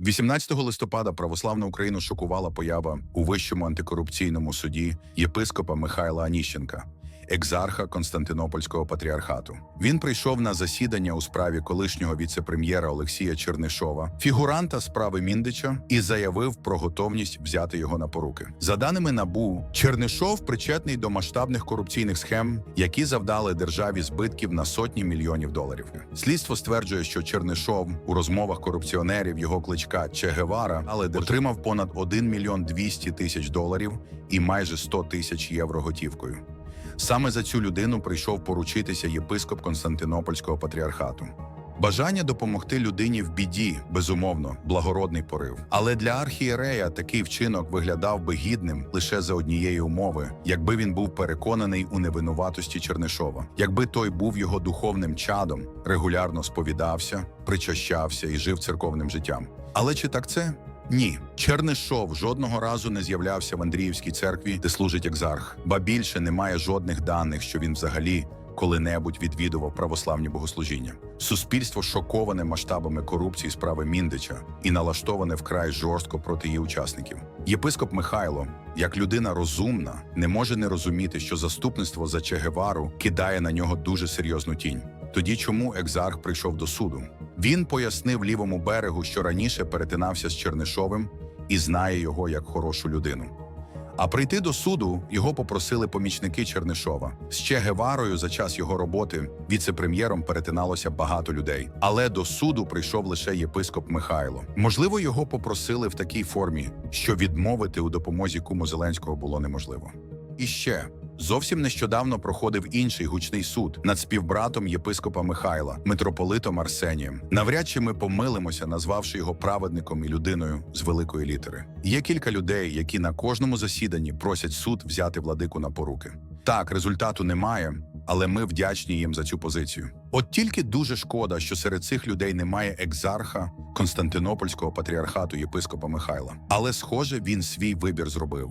18 листопада православну Україну шокувала поява у вищому антикорупційному суді єпископа Михайла Аніщенка, екзарха Константинопольського патріархату. Він прийшов на засідання у справі колишнього віцепрем'єра Олексія Чернишова, фігуранта справи Міндича, і заявив про готовність взяти його на поруки. За даними НАБУ, Чернишов причетний до масштабних корупційних схем, які завдали державі збитків на сотні мільйонів доларів. Слідство стверджує, що Чернишов у розмовах корупціонерів його кличка Че Гевара, але отримав понад 1 мільйон 200 тисяч доларів і майже 100 тисяч євро готівкою. Саме за цю людину прийшов поручитися єпископ Константинопольського патріархату. Бажання допомогти людині в біді, безумовно, благородний порив. Але для архієрея такий вчинок виглядав би гідним лише за однієї умови, якби він був переконаний у невинуватості Чернишова, якби той був його духовним чадом, регулярно сповідався, причащався і жив церковним життям. Але чи так це? Ні, Чернишов жодного разу не з'являвся в Андріївській церкві, де служить екзарх, ба більше немає жодних даних, що він взагалі коли-небудь відвідував православні богослужіння. Суспільство шоковане масштабами корупції справи Міндича і налаштоване вкрай жорстко проти її учасників. Єпископ Михайло, як людина розумна, не може не розуміти, що заступництво за Че Гевару кидає на нього дуже серйозну тінь. Тоді чому екзарх прийшов до суду? Він пояснив лівому берегу, що раніше перетинався з Чернишовим і знає його як хорошу людину. А прийти до суду його попросили помічники Чернишова. З Че Геварою за час його роботи віце-прем'єром перетиналося багато людей. Але до суду прийшов лише єпископ Михайло. Можливо, його попросили в такій формі, що відмовити у допомозі куму Зеленського було неможливо. І ще зовсім нещодавно проходив інший гучний суд над співбратом єпископа Михайла, митрополитом Арсенієм. Навряд чи ми помилимося, назвавши його праведником і людиною з великої літери. Є кілька людей, які на кожному засіданні просять суд взяти владику на поруки. Так, результату немає, але ми вдячні їм за цю позицію. От тільки дуже шкода, що серед цих людей немає екзарха Константинопольського патріархату єпископа Михайла. Але, схоже, він свій вибір зробив.